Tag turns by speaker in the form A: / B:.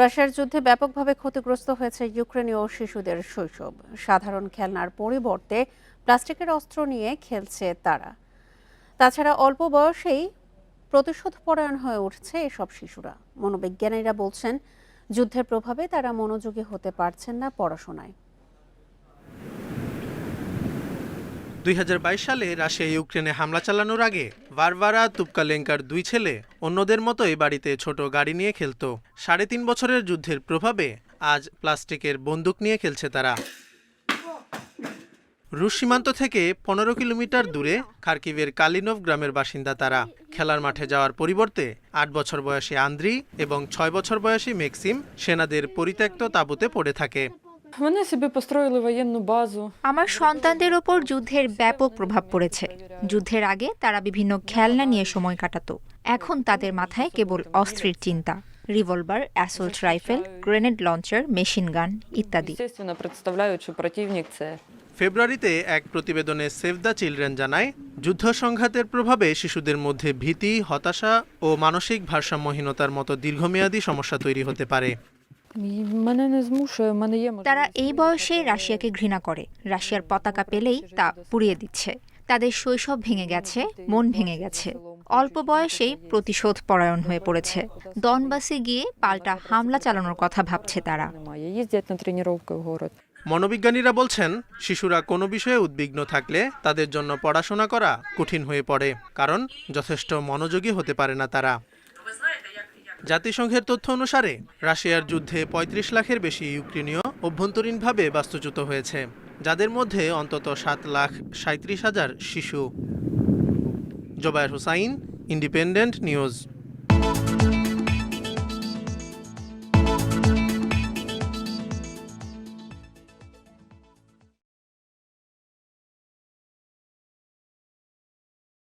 A: রাশিয়ার যুদ্ধে ব্যাপকভাবে ক্ষতিগ্রস্ত হয়েছে ইউক্রেনীয় শিশুদের শৈশব। সাধারণ খেলনার পরিবর্তে প্লাস্টিকের অস্ত্র নিয়ে খেলছে তারা। তাছাড়া অল্প বয়সেই প্রতিশোধ পরায়ণ হয়ে উঠছে এসব শিশুরা। মনোবিজ্ঞানীরা বলছেন, যুদ্ধের প্রভাবে তারা মনোযোগী হতে পারছেন না পড়াশোনায়।
B: দুই হাজার বাইশ সালে রাশিয়া ইউক্রেনে হামলা চালানোর আগে ভারভারা তুপকালেঙ্কার দুই ছেলে অন্যদের মতোই বাড়িতে ছোট গাড়ি নিয়ে খেলতো। সাড়ে তিন বছরের যুদ্ধের প্রভাবে আজ প্লাস্টিকের বন্দুক নিয়ে খেলছে তারা। রুশ সীমান্ত থেকে পনেরো কিলোমিটার দূরে খার্কিভের কালিনভ গ্রামের বাসিন্দা তারা। খেলার মাঠে যাওয়ার পরিবর্তে আট বছর বয়সী আন্দ্রি এবং ছয় বছর বয়সী মেক্সিম সেনাদের পরিত্যক্ত তাঁবুতে পড়ে থাকে।
C: Вони собі построїли воєнну базу.
D: আমার সন্তানদের ওপর যুদ্ধের ব্যাপক প্রভাব পড়েছে যুদ্ধের আগে তারা বিভিন্ন খেলনা নিয়ে সময় কাটাতো এখন তাদের মাথায় কেবল অস্ত্রের চিন্তা revolver assault rifle grenade launcher machine gun ইত্যাদি
C: Звісно, представляють, що противник це
B: ফেব্রুয়ারিতে এক প্রতিবেদনে সেভ দ্য চিলড্রেন জানায় যুদ্ধ সংঘাতের প্রভাবে শিশুদের মধ্যে ভীতি হতাশা ও মানসিক ভারসাম্যহীনতার মতো দীর্ঘমেয়াদী সমস্যা তৈরি হতে পারে
D: তারা এই বয়সে রাশিয়াকে ঘৃণা করে। রাশিয়ার পতাকা পেলেই তা পুড়িয়ে দিচ্ছে। তাদের শৈশব ভেঙে গেছে মন ভেঙে গেছে। অল্প বয়সেই প্রতিশোধ পরায়ণ হয়ে পড়েছে। দনবাসে গিয়ে পাল্টা হামলা চালানোর কথা ভাবছে তারা।
B: মনোবিজ্ঞানীরা বলছেন শিশুরা কোনো বিষয়ে উদ্বিগ্ন থাকলে তাদের জন্য পড়াশোনা করা কঠিন হয়ে পড়ে কারণ যথেষ্ট মনোযোগী হতে পারে না তারা। জাতিসংঘের তথ্য অনুসারে, রাশিয়ার যুদ্ধে ৩৫ লাখের বেশি ইউক্রেনীয় অভ্যন্তরীণভাবে বাস্তুচ্যুত হয়েছে, যাদের মধ্যে অন্তত সাত লাখ সাঁত্রিশ হাজার শিশু। Zubair Hussain, independent news.